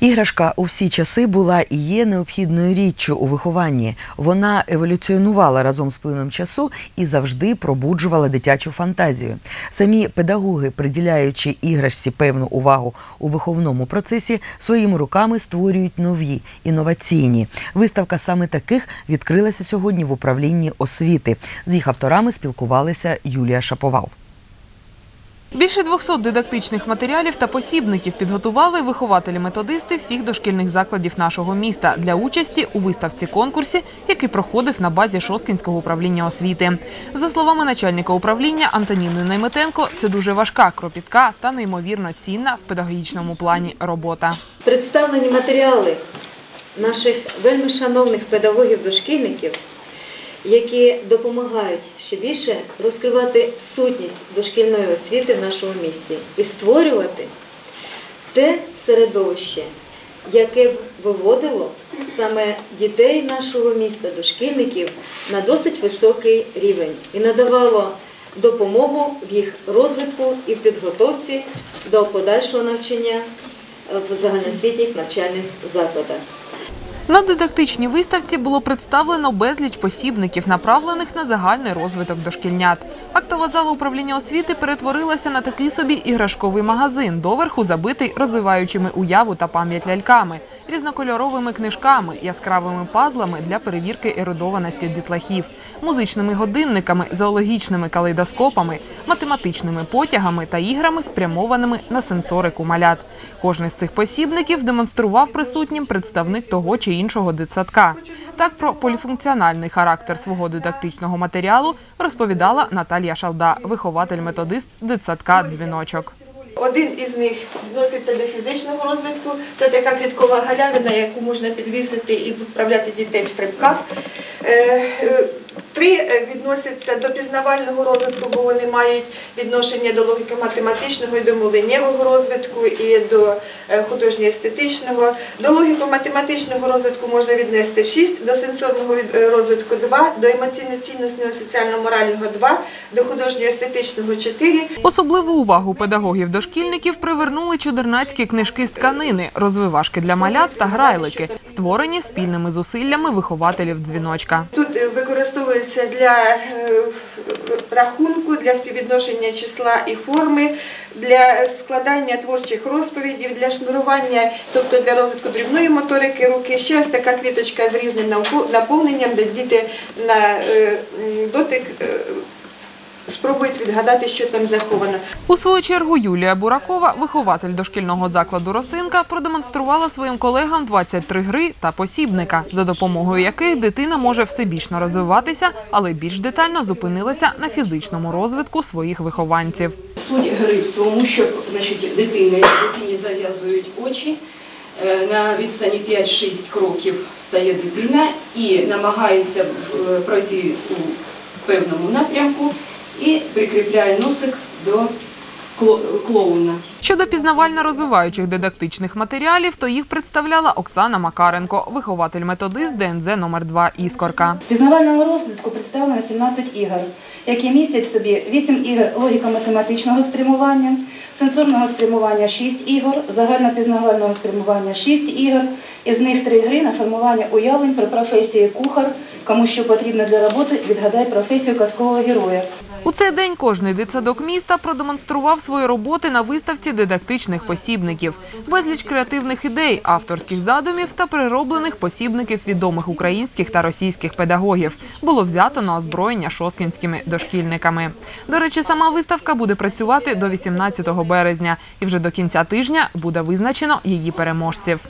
Іграшка у всі часи була і є необхідною річчю у вихованні. Вона еволюціонувала разом з плином часу і завжди пробуджувала дитячу фантазію. Самі педагоги, приділяючи іграшці певну увагу у виховному процесі, своїми руками створюють нові інноваційні. Виставка саме таких відкрилася сьогодні в управлінні освіти. З їх авторами спілкувалася Юлія Шаповал. Більше 200 дидактичних матеріалів та посібників підготували вихователі-методисти всіх дошкільних закладів нашого міста для участі у виставці-конкурсі, який проходив на базі Шосткінського управління освіти. За словами начальника управління Антоніни Найметенко, це дуже важка, кропітка та неймовірно цінна в педагогічному плані робота. Представлені матеріали наших вельми шановних педагогів-дошкільників, які допомагають ще більше розкривати сутність дошкільної освіти в нашому місті і створювати те середовище, яке б виводило саме дітей нашого міста, дошкільників, на досить високий рівень і надавало допомогу в їх розвитку і підготовці до подальшого навчання в загальноосвітніх навчальних закладах. На дидактичній виставці було представлено безліч посібників, направлених на загальний розвиток дошкільнят. Актова зала управління освіти перетворилася на такий собі іграшковий магазин, доверху забитий розвиваючими уяву та пам'ять ляльками, різнокольоровими книжками, яскравими пазлами для перевірки ерудованості дітлахів, музичними годинниками, зоологічними калейдоскопами, математичними потягами та іграми, спрямованими на сенсорику малят. Кожний з цих посібників демонстрував присутнім представник того чи іншого дитсадка. Так про поліфункціональний характер свого дидактичного матеріалу розповідала Наталія Шалда, вихователь-методист дитсадка «Дзвіночок». Один із них відноситься до фізичного розвитку. Це така квіткова галявина, яку можна підвісити і вправляти дітей в стрибках. Три е, відносяться до пізнавального розвитку, бо вони мають відношення до логіки математичного і до мовленнєвого розвитку, і до е, художньо-естетичного. До логіко-математичного розвитку можна віднести 6, до сенсорного е, розвитку 2, до емоційно-цінностного соціально-морального 2, до художньо-естетичного 4. Особливу увагу педагогів-дошкільників привернули чудернацькі книжки з тканини, розвивашки для малят та грайлики, створені спільними зусиллями вихователів дзвіночка. Тут використовується для е, рахунку, для співвідношення числа і форми, для складання творчих розповідів, для шнурування, тобто для розвитку дрібної моторики руки. Ще ось така квіточка з різним наповненням, де діти на е, дотик е, спробують відгадати, що там заховано. У свою чергу Юлія Буракова, вихователь дошкільного закладу «Росинка», продемонструвала своїм колегам 23 гри та посібника, за допомогою яких дитина може всебічно розвиватися, але більш детально зупинилася на фізичному розвитку своїх вихованців. Суть гри в тому, що значить, дитини, дитині зав'язують очі, е, на відстані 5-6 кроків стає дитина і намагається е, пройти у певному напрямку і прикрепляю носик до клоуна. Щодо пізнавально-розвиваючих дидактичних матеріалів, то їх представляла Оксана Макаренко, вихователь-методист ДНЗ номер 2 «Іскорка». З пізнавального розвитку представлено 17 ігор, які містять в собі 8 ігор логіко-математичного спрямування, сенсорного спрямування 6 ігор, загальнопізнавального спрямування 6 ігор, із них 3 гри на формування уявлень про професії кухар, кому що потрібно для роботи, відгадай професію казкового героя. У цей день кожний дитсадок міста продемонстрував свої роботи на виставці дидактичних посібників, безліч креативних ідей, авторських задумів та перероблених посібників відомих українських та російських педагогів було взято на озброєння шосткінськими дошкільниками. До речі, сама виставка буде працювати до 18 березня, і вже до кінця тижня буде визначено її переможців.